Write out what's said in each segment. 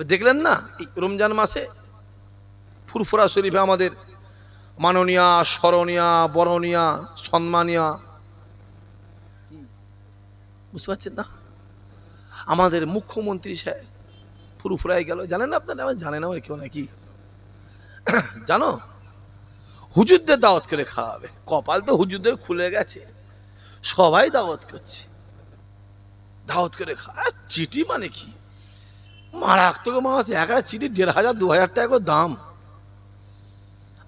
দেখলেন না? এই রমজান মাসে ফুরফুরা শরীফে আমাদের মাননীয়া, স্মরণীয়া, বরণীয়া, সম্মানীয়া। বুঝতে পারছেন না? আমাদের মুখ্যমন্ত্রী সাহেব ফুরফুরায় গেল। জানেন না আপনারা? আমার জানেন আমার কেউ নাকি। জানো? হুজুরদের দাওয়াত করে খাওয়াবে। কপাল তো হুজুরদের খুলে গেছে। সবাই দাওয়াত করছে। দাওয়াত করে খাওয়া। চিঠি মানে কি? মারাত্মক মাছ একটা চিঠি দেড় হাজার, দু হাজার টাকা দাম।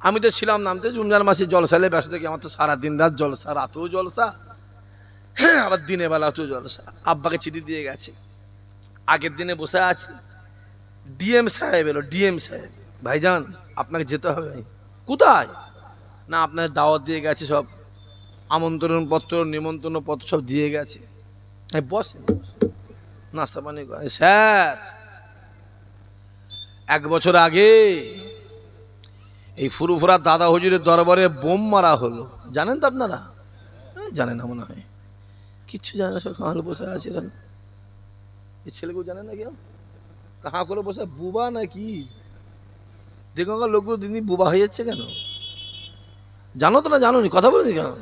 আমি তো ছিলাম নামতে রমজান মাসে জলসালে ব্যস্ত থাকি, আমার তো সারাদিন রাত জলসা, রাতেও জলসা হ্যাঁ আবার দিনের বেলাতেও জলসা। আব্বাকে চিঠি দিয়ে গেছে। আগের দিনে বসে আছি। ডিএম সাহেব এলো, ডিএম সাহেব। ভাইজান, আপনাকে যেতে হবে কোথায়? না, আপনার দাওয়াত দিয়ে গেছে সব। আমন্ত্রণ পত্র, নিমন্ত্রণ পত্র সব দিয়ে গেছে। বসে নাস্তা পানি। স্যার এক বছর আগে এই ফুরুফুরা দাদা হুজুরের দরবারে বোম মারা হলো। জানেন তো আপনারা? জানেন না মনে হয়। কিচ্ছু জানে না, সব বসে আছে। এই ছেলেগুলো জানেন না কেউ? কাহা করে বসে বুবা নাকি দেখুন লোক দিদি বুবা হয়ে যাচ্ছে কেন? জানো তো না, জানো নি? কথা বলে কেন?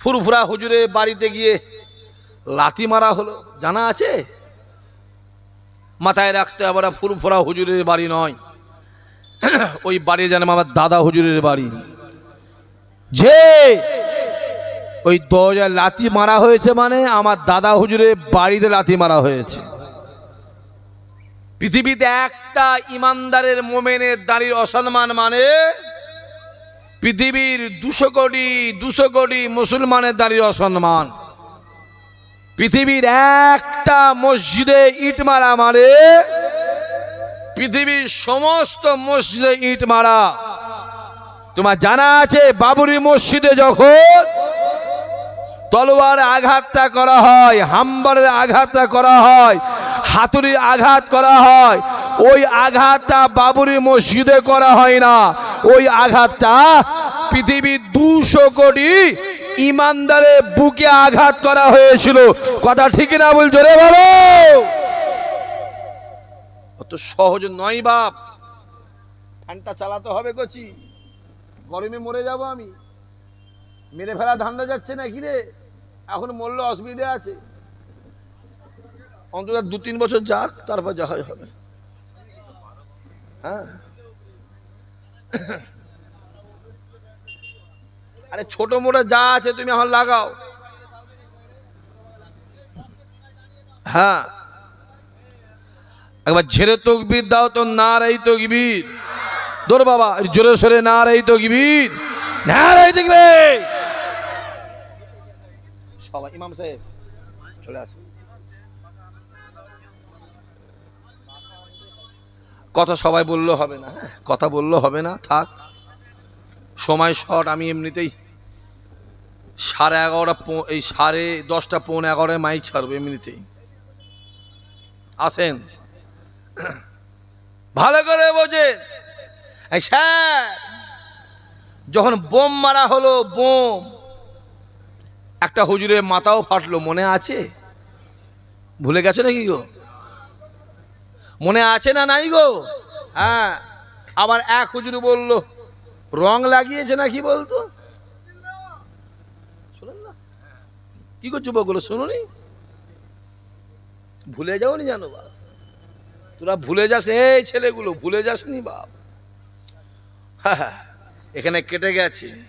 ফুরফুরা হুজুরে বাড়িতে গিয়ে লাথি মারা হলো। জানা আছে? মাথায় রাখতে আবার ফুরফুরা হুজুরের বাড়ি নয়। ওই বাড়ি যেন আমার দাদা হুজুরের বাড়ি। যে ওই দরজায় লাথি মারা হয়েছে মানে আমার দাদা হুজুরের বাড়িতে লাথি মারা হয়েছে। পৃথিবীতে একটা ইমানদারের মোমেনের দাড়ির অসম্মান মানে পৃথিবীর দুশো কোটি দুশো কোটি মুসলমানের দাঁড়িয়ে অসম্মান। পৃথিবীর একটা মসজিদে ইট মারা মারে, পৃথিবীর সমস্ত মসজিদে ইট মারা। তোমার জানা আছে, বাবরি মসজিদে যখন তলোয়ার আঘাতটা করা হয় হাম্বারের আঘাতটা করা হয়, হাতুড়ির আঘাত করা হয়, ওই আঘাতটা বাবরি মসজিদে করা হয় না। ওই আঘাতটা পৃথিবীর দুশো কোটি ইমানদারের বুকে আঘাত করা হয়েছিল। কথা ঠিক না বল জোরে বলো অত সহজ নয় বাপ। ফ্যানটা চালাতে হবে কচি। গরমে মরে যাব আমি। মেরে ফেলা ধান্দা যাচ্ছে না কিরে এখন মরলে অসুবিধা আছে। অন্তত দু তিন বছর যাক, তারপর যা হয় হবে। হ্যাঁ? আরে ছোট মোটো যা আছে তুমি এখন লাগাও। হ্যাঁ। একবার ঝেড়ে তকবির দাও তো না রাই তকবির। দোর বাবা, জোরে সরে না রাই তকবির। না রাই তকবির। সবাই, ইমাম সাহেব, চলে আসুন কথা সবাই বললেও হবে না হ্যাঁ কথা বললেও হবে না, থাক। সময় শর্ট আমি এমনিতেই সাড়ে এগারোটা এই সাড়ে দশটা, পৌনে এগারোটায় মাইক ছাড়বো এমনিতেই। আসেন। ভালো করে বোঝেন। স্যার, যখন বোম মারা হলো, বোম। একটা হুজুরের মাথাও ফাটলো, মনে আছে? ভুলে গেছে নাকি গো? মনে আছে না নাই গো? হ্যাঁ আবার এক হুজুর বলল রং লাগিয়েছে না কি বলতো? শোনেন না। কি করছ বগুলো শোনোনি? ভুলে যাওনি জানো বাপ? তোরা ভুলে যাস এই ছেলেগুলো ভুলে যাসনি বাপ? হ্যাঁ, এখানে কেটে গেছে।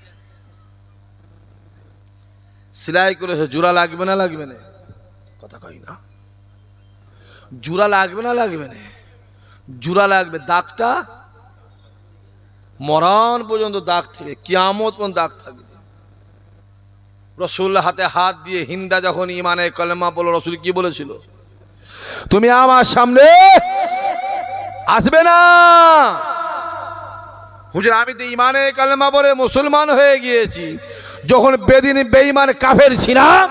সেলাই করেছে জোড়া লাগবে না লাগবে না? কথা কই না। জোড়া লাগবে না লাগবে না? জোড়া লাগবে দাগটা মরণ পর্যন্ত দাগ থেকে, কিয়ামত পর্যন্ত দাগ থাকবে। রসুল হাতে হাত দিয়ে হিন্দা যখন ইমানে কলেমা বলো রসুল কি বলেছিল? তুমি আমার সামনে আসবে না। হুজুর, আমি তো ইমানে কালেমা পরে মুসলমান হয়ে গিয়েছি। যখন বেদিন বেঈমান কাফের ছিলাম,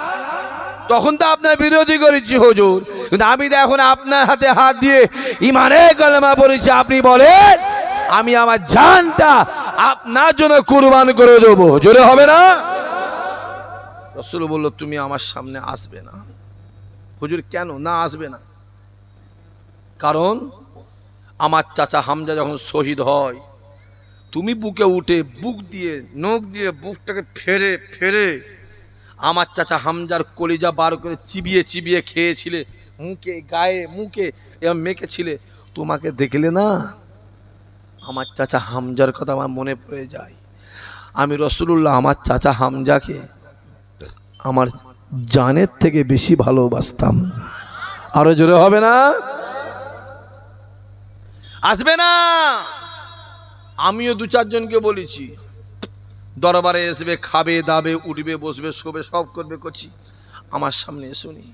তখন তো আপনার বিরোধী করেছি হুজুর। কিন্তু আমি তো এখন আপনার হাতে হাত দিয়ে ইমানে কালেমা পড়েছি। আপনি বলেন আমি আমার জানটা আপনার জন্য কুরবান করে দেবো। জোরে হবে না? রসুল বলল, তুমি আমার সামনে আসবে না। হুজুর, কেন? না, আসবে না। কারণ আমার চাচা হামজা যখন শহীদ হয়, তুমি বুকে উঠে বুক দিয়ে, নখ দিয়ে বুকটাকে ফেরে ফেরে আমার চাচা হামজার কলিজা বার করে চিবিয়ে চিবিয়ে খেয়েছিলে, মুখে, গায়ে, মুখে, এরম মেখেছিলে। তোমাকে দেখলে না আমার চাচা হামজার কথা আমার মনে পড়ে যায়। আমি রসুল্লাহ আমার চাচা হামজাকে আমার জানের থেকে বেশি ভালোবাসতাম। আরও জোরে হবে না? আসবে না? আমিও দু চারজনকে বলেছি, দরবারে আসবে খাবে, দাবে, উঠবে, বসবে, শোবে, সব করবে করছি আমার সামনে শুনি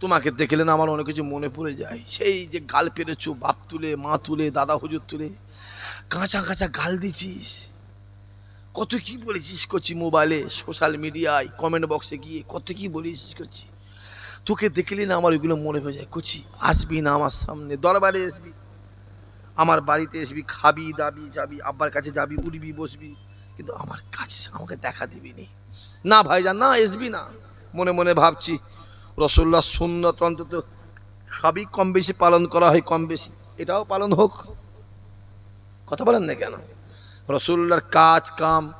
তোমাকে দেখলে না আমার অনেক কিছু মনে পড়ে যায়। সেই যে গাল পেরেছ, বাপ তুলে, মা তুলে, দাদা হুজুর তুলে, কাঁচা কাঁচা গাল দিছিস। কত কি বলেছিস করছি মোবাইলে, সোশ্যাল মিডিয়ায় কমেন্ট বক্সে গিয়ে কত কি বলিস করছি। তোকে দেখলে না আমার ওইগুলো মনে হয়ে যায়। করছি, আসবি না আমার সামনে, দরবারে আসবি। আমার বাড়িতে আসবি, খাবি, দাবি, যাবি, আব্বার কাছে যাবি, উঠবি, বসবি। কিন্তু আমার কাছে আমাকে দেখা দিবি নি। না ভাইজান, না, আসবি না। মনে মনে ভাবছি রসল্লা সুন্নত অন্তত সবই কম বেশি পালন করা হয়, কম বেশি। এটাও পালন হোক। কথা বলেন না কেন? রসুল্লার কাজ, কাম,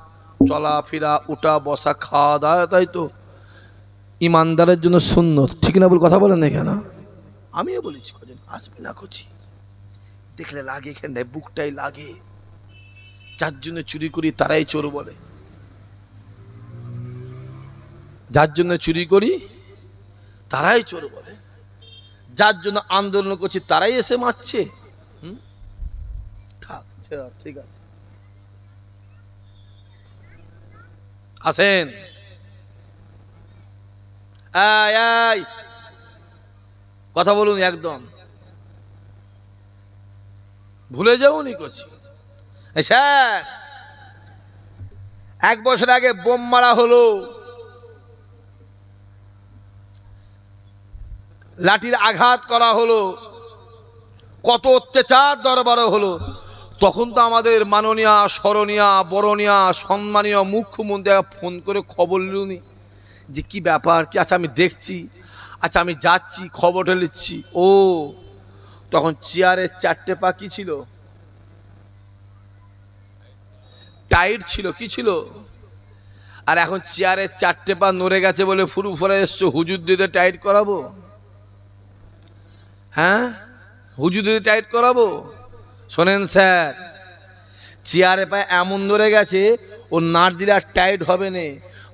চলাফেরা, উঠা, বসা, খাওয়া দাওয়া, তাই তো। ইমানদারের জন্য সুন্নত। ঠিক না বল কথা বলেন না কেন? আমিও বলেছি, কজন আসবে না করছি দেখলে লাগে এখানে বুকটাই লাগে। যার জন্য চুরি করি, তারাই চোর বলে। যার জন্য চুরি করি তারাই চোর বলে। যার জন্য আন্দোলন করছি, তারাই এসে মারছে। ঠিক আছে। আসেন। কথা বলুন একদম। ভুলে যাওনি করছি। এক বছর আগে বোম মারা হলো। লাঠির আঘাত করা হলো। কত অত্যাচার দরবার হলো। তখন তো আমাদের মাননীয় স্মরণীয় বরণীয় সম্মানীয় মুখ্যমন্ত্রী ফোন করে খবর নিলুনি যে কি ব্যাপার, কি আচ্ছা আমি দেখছি আচ্ছা আমি যাচ্ছি, খবরটা নিচ্ছি ও, তখন চেয়ারের চারটে পা কি ছিল? টাইট ছিল, কি ছিল? আর এখন চেয়ারের চারটে পা নড়ে গেছে বলে ফুরু ফুরে এসছো, হুজুর দিতে টাইট করাবো? হ্যাঁ? হুজুর দিতে টাইট করাবো? শোনেন স্যার, চেয়ারে পায়ে এমন ধরে গেছে ও নাট দিলে আর টাইট হবে না।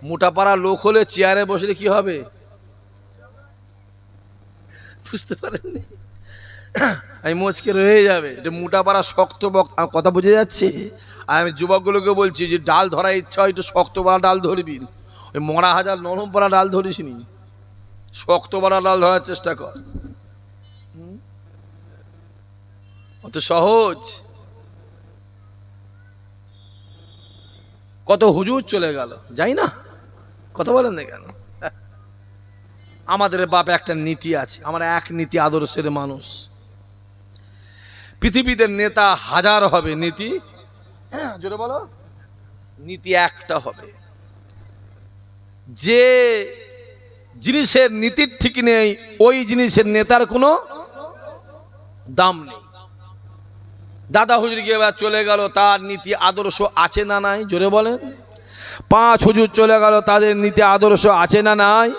মোটা পাড়া লোক হলে চেয়ারে বসলে কি হবে? বুঝতে পারেননি? আমি মোচকে রয়ে যাবে। এটা মোটা পাড়া শক্ত কথা বুঝে যাচ্ছে? আর আমি যুবকগুলোকে বলছি, যে ডাল ধরার ইচ্ছা হয় একটু শক্ত পাড়া ডাল ধরবি। ওই মরা হাজার নরম পাড়া ডাল ধরিস নি শক্ত পাড়া ডাল ধরার চেষ্টা কর। অত সহজ। কত হুজুর চলে গেল যাই না? কথা বলেন না কেন? আমাদের বাপ একটা নীতি আছে আমরা এক নীতি আদর্শের মানুষ। পৃথিবীতে নেতা হাজার হবে নীতি? হ্যাঁ, জোরে বলো। নীতি একটা হবে। যে জিনিসের নীতির ঠিক নেই ওই জিনিসের নেতার কোনো দাম নেই। দাদা হুজুর গিয়ে এবার চলে গেল, তার নীতি আদর্শ আছে না নাই? জোরে বলেন। পাঁচ হুজুর চলে গেল, তাদের নীতি আদর্শ আছে না নাই?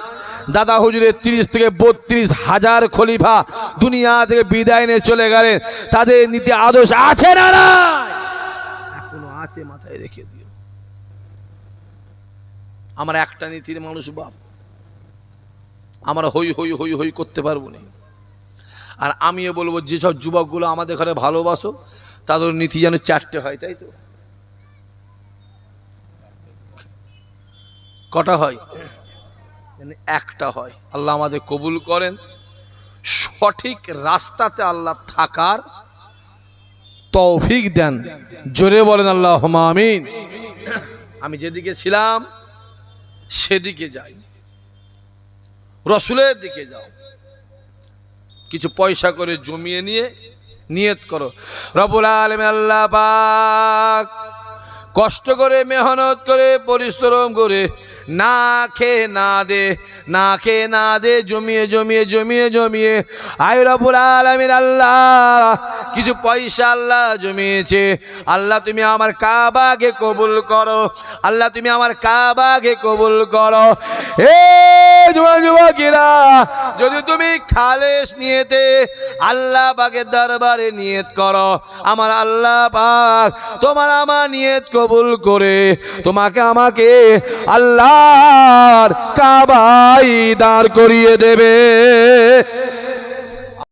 দাদা হুজুরের তিরিশ থেকে বত্রিশ হাজার খলিফা দুনিয়া থেকে বিদায় নিয়ে চলে গেলেন। তাদের নীতি আদর্শ আছে না নাই? এখনও আছে, মাথায় রেখে দিও। আমার একটা নীতির মানুষ বাপ। আমরা হই হই হই হই করতে পারব না। আর আমিও বলব, যেসব যুবকগুলো আমাদের ঘরে ভালোবাসো তাদের নীতি যেন চারটে হয়, তাই তো? কটা হয়? একটা হয়। আল্লাহ আমাদের কবুল করেন। সঠিক রাস্তাতে আল্লাহ থাকার তৌফিক দেন। জোরে বলেন আল্লাহ আমিন। আমি যেদিকে ছিলাম, সেদিকে যাই। রসুলের দিকে যাও। কিছু পয়সা করে জমিয়ে নিয়ে নিয়ত করো। রবুল আলম আল্লাহ পাক কষ্ট করে, মেহনত করে, পরিশ্রম করে না খে না দে, না খে না দে, জমিয়ে জমিয়ে জমিয়ে জমিয়ে। আয় রবুল আলমিন আল্লাহ, কিছু পয়সা আল্লাহ জমিয়েছে। আল্লাহ তুমি আমার কাবাকে কবুল করো। আল্লাহ তুমি আমার কাবাকে কবুল করো। যুবক যদি তুমি খালেস নিয়েতে আল্লাহ পাকের দরবারে নিয়ত করো, আমার আল্লাহ পাক তোমার আমার নিয়ত কবুল করে তোমাকে আমাকে আল্লাহ কাবাই দাঁড় করিয়ে দেবে।